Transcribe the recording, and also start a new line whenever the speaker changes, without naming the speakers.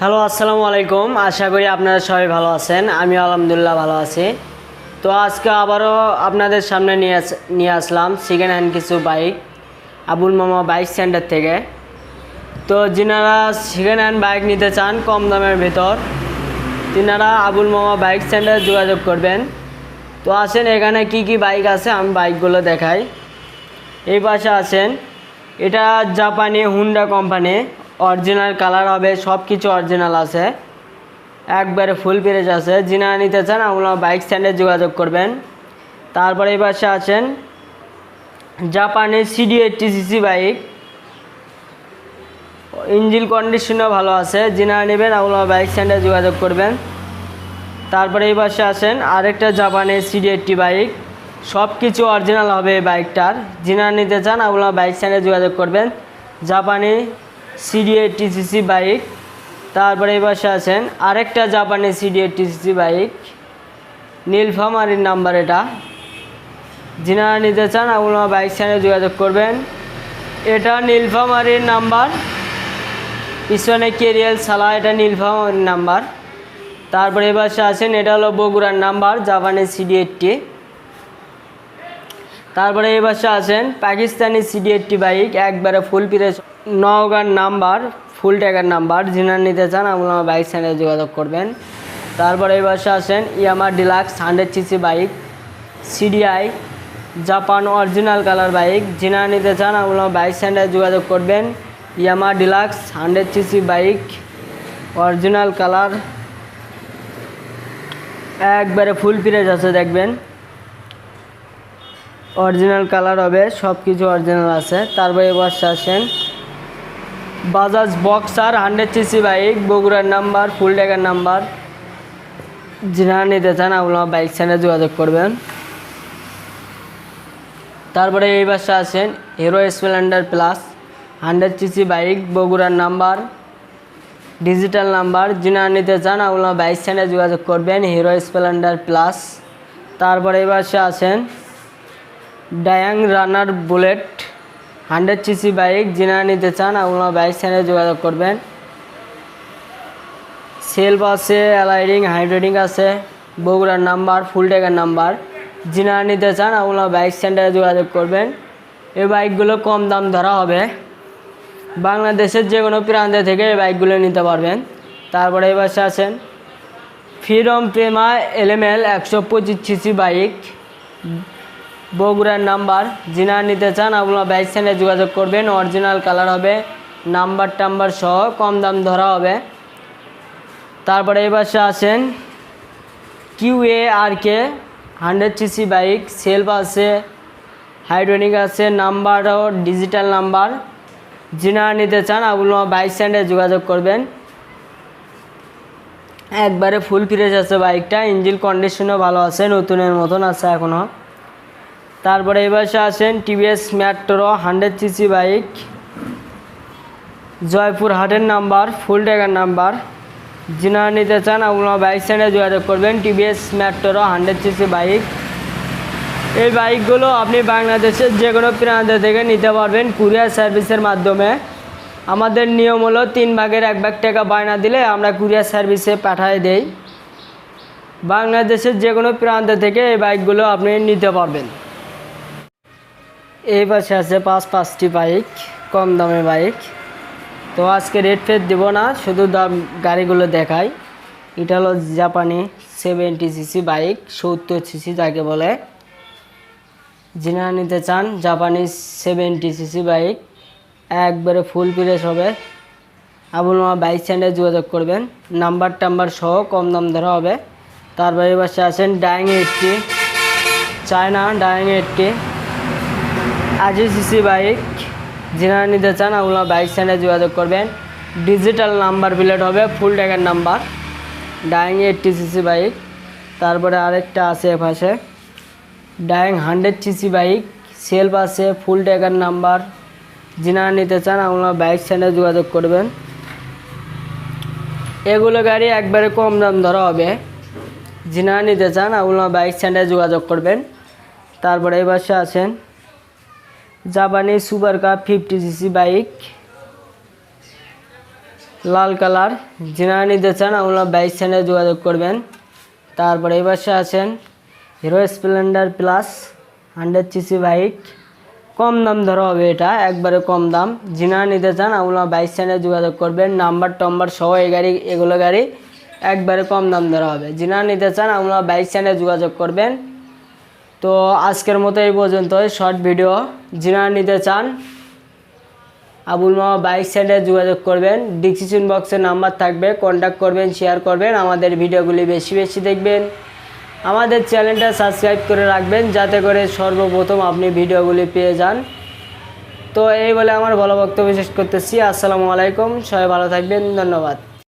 Hello, আসসালামু আলাইকুম। আশা করি আপনারা সবাই ভালো আছেন। আমি আলহামদুলিল্লাহ ভালো আছি। তো আজকে আবারও আপনাদের সামনে নিয়ে নিয়ে আসলাম সেকেন্ড হ্যান্ড কিছু বাইক আবুল মামা বাইক সেন্টার থেকে। তো যিনারা সেকেন্ড হ্যান্ড বাইক নিতে চান কম দামের ভেতর, তিনারা আবুল মামা বাইক সেন্টারে যোগাযোগ করবেন। তো আসেন, এখানে কি কি বাইক আছে আমি বাইকগুলো দেখাই। এই পাশে আছেন, এটা জাপানি হুন্ডা কোম্পানি অরিজিনাল কালার হবে সব কিছু অরিজিনাল আছে। একবারে ফুল পেরেজ আছে। যিনা নিতে চান আপনারা বাইক স্ট্যান্ডে যোগাযোগ করবেন। তারপরে এই পাশে আছেন জাপানি CD eighty CC bike engine কন্ডিশনও ভালো আছে। যিনা নেবেন আপনারা বাইক স্ট্যান্ডে যোগাযোগ করবেন। তারপরে এই পাশে আছেন আরেকটা জাপানি সিডি এইটটি বাইক সব কিছু অরিজিনাল হবে এই বাইকটার যিনারা নিতে চান আপনারা বাইক স্ট্যান্ডে যোগাযোগ করবেন। জাপানি সিডি এইটটি সিসি বাইক। তারপরে এই পাশে আছেন আরেকটা জাপানি সিডি এইটটি সিসি বাইক নীলফামারির নাম্বার এটা। যিনারা নিতে চান আপনারা বাইক স্ট্যান্ডে যোগাযোগ করবেন। এটা নীলফামারির নাম্বার। পিছনে কেরিয়াল সালা, এটা নীলফামারির নাম্বার। তারপরে এবার আছেন, এটা হলো বগুড়ার নাম্বার, জাপানি সিডি এইটটি তারপরে এই পাশে আছেন পাকিস্তানি সিডি এইটটি বাইক, একবারে ফুল পিরে নওগাঁর নাম্বার ফুল ট্যাগার নাম্বার। যিনার নিতে চান আপনারা বাইক স্ট্যান্ডে যোগাযোগ করবেন। তারপরে এই পাশে আছেন Yamaha deluxe hundred CC bike CDI Japan original colour bike যিনারা নিতে চান আপনারা বাইক স্ট্যান্ডে যোগাযোগ করবেন। Yamaha deluxe hundred CC bike original colour একবারে ফুল পিরেজ আছে দেখবেন। অরিজিনাল কালার হবে সব কিছু অরিজিনাল আছে। তারপরে এবার আসেন। Bajaj boxer, hundred CC bike, বগুড়ার নাম্বার ফুল ট্যাগার নাম্বার। যিনারা নিতে চান আপনারা বাইক স্ট্যান্ডে যোগাযোগ করবেন। তারপরে এই বাসে আসেন, Hero splendor plus, hundred CC bike, বগুড়ার নাম্বার। ডিজিটাল নাম্বার যিনারা নিতে চান আপনারা বাইক স্ট্যান্ডে যোগাযোগ করবেন, হিরো স্প্লেন্ডার প্লাস। তারপরে এই বাসে আছেন Dayang runner bullet hundred CC bike যিনারা নিতে চান আপনারা বাইক স্ট্যান্ডে যোগাযোগ করবেন সেলফ আছে অ্যালাইডিং হাইড্রেডিং আছে বগুড়ার নাম্বার ফুল ট্যাগের নাম্বার যিনারা নিতে চান আপনারা বাইক সেন্টারে যোগাযোগ করবেন এই বাইকগুলো কম দাম ধরা হবে বাংলাদেশের যে কোনো প্রান্তে থেকে এই বাইকগুলো নিতে পারবেন তারপরে এই পাশে আছেন ফিরম প্রেমা এলএমএল একশো পঁচিশ সিসি বাইক বগুড়ার নাম্বার। যিনারা নিতে চান, আপনারা বাইক স্ট্যান্ডে যোগাযোগ করবেন। অরিজিনাল কালার হবে, নাম্বার টাম্বার সহ কম দাম ধরা হবে। তারপরে এই পাশে আছেন Q A R K hundred CC bike self আছে হাইড্রোনিক আছে নাম্বারও ডিজিটাল নাম্বার। যিনারা নিতে চান, আপনারা বাইক স্ট্যান্ডে যোগাযোগ করবেন। একবারে ফুল ফ্রেশ আছে বাইকটা ইঞ্জিন কন্ডিশনও ভালো আছে, নতুনের মতন আছে এখনও তারপরে পাশে আছেন TVS metro hundred CC bike Jaipur হাটের নাম্বার ফুল ট্যাগার নাম্বার যিনারা নিতে চান, আপনারা বাইক স্ট্যান্ডে যোগাযোগ করবেন, TVS metro hundred CC bike এই বাইকগুলো আপনি বাংলাদেশের যে কোনো প্রান্ত থেকে নিতে পারবেন কুরিয়ার সার্ভিসের মাধ্যমে। আমাদের নিয়ম হলো তিন ভাগের এক ভাগ টাকা বায়না দিলে আমরা কুরিয়ার সার্ভিসে পাঠিয়ে দেই। বাংলাদেশের যে কোনো প্রান্ত থেকে এই বাইকগুলো আপনি নিতে পারবেন। এই পাশে আছে পাঁচ পাঁচটি বাইক, কম দামে বাইক। তো আজকে রেট ফেট দেবো না, শুধু দাম গাড়িগুলো দেখাই। এটা হলো জাপানি সেভেন্টি সিসি বাইক, সত্তর সিসি যাকে বলে। যিনারা নিতে চান জাপানি সেভেন্টি সিসি বাইক, একবারে ফুল পিরেস হবে। আবুল মামা বাইক স্ট্যান্ডে যোগাযোগ করবেন। নাম্বার টাম্বার সহ কম দাম ধরা হবে। তারপরে পাশে আছেন Dayang eighty China Dayang eighty আজি সিসি বাইক যিনারা নিতে চান আপনারা বাইক স্ট্যান্ডে যোগাযোগ করবেন। ডিজিটাল নাম্বার প্লেট হবে ফুল ট্যাগের number Dayang eighty CC bike তারপরে আরেকটা আছে এ পাশে। Dayang hundred CC bike self আছে ফুল ট্যাগের নাম্বার যিনারা নিতে চান আপনারা বাইক স্ট্যান্ডে যোগাযোগ করবেন। এগুলো গাড়ি একবারে কম দাম ধরা হবে। যিনারা নিতে চান আপনারা বাইক স্ট্যান্ডে যোগাযোগ করবেন। তারপরে এই পাশে আছেন জাপানি super cup fifty CC bike লাল কালার। যিনারা নিতে চান আপনারা বাইক স্ট্যান্ডে যোগাযোগ করবেন। তারপরে পাশে আছেন Hero Splendor plus hundred CC bike কম দাম ধরা হবে এটা, একবারে কম দাম। যিনারা নিতে চান আপনারা বাইক স্ট্যান্ডে যোগাযোগ করবেন। নাম্বার টম্বার সহ এই গাড়ি, এগুলো গাড়ি একবারে কম দাম ধরা হবে। যিনারা নিতে চান আপনারা বাইক স্ট্যান্ডে যোগাযোগ করবেন। তো আজকের মতো এই পর্যন্তই। Short video. যিনারা নিতে চান, আবুল মামা বাইক সাইডে যোগাযোগ করবেন। ডিসক্রিপশন বক্সে নাম্বার থাকবে। কন্ট্যাক্ট করবেন শেয়ার করবেন। আমাদের ভিডিওগুলি বেশি বেশি দেখবেন। আমাদের চ্যানেলটা সাবস্ক্রাইব করে রাখবেন, যাতে করে সর্বপ্রথম আপনি ভিডিওগুলি পেয়ে যান। তো এই বলে আমার ভালো বক্তব্য শেষ করতেছি। আসসালামু আলাইকুম। সবাই ভালো থাকবেন। ধন্যবাদ।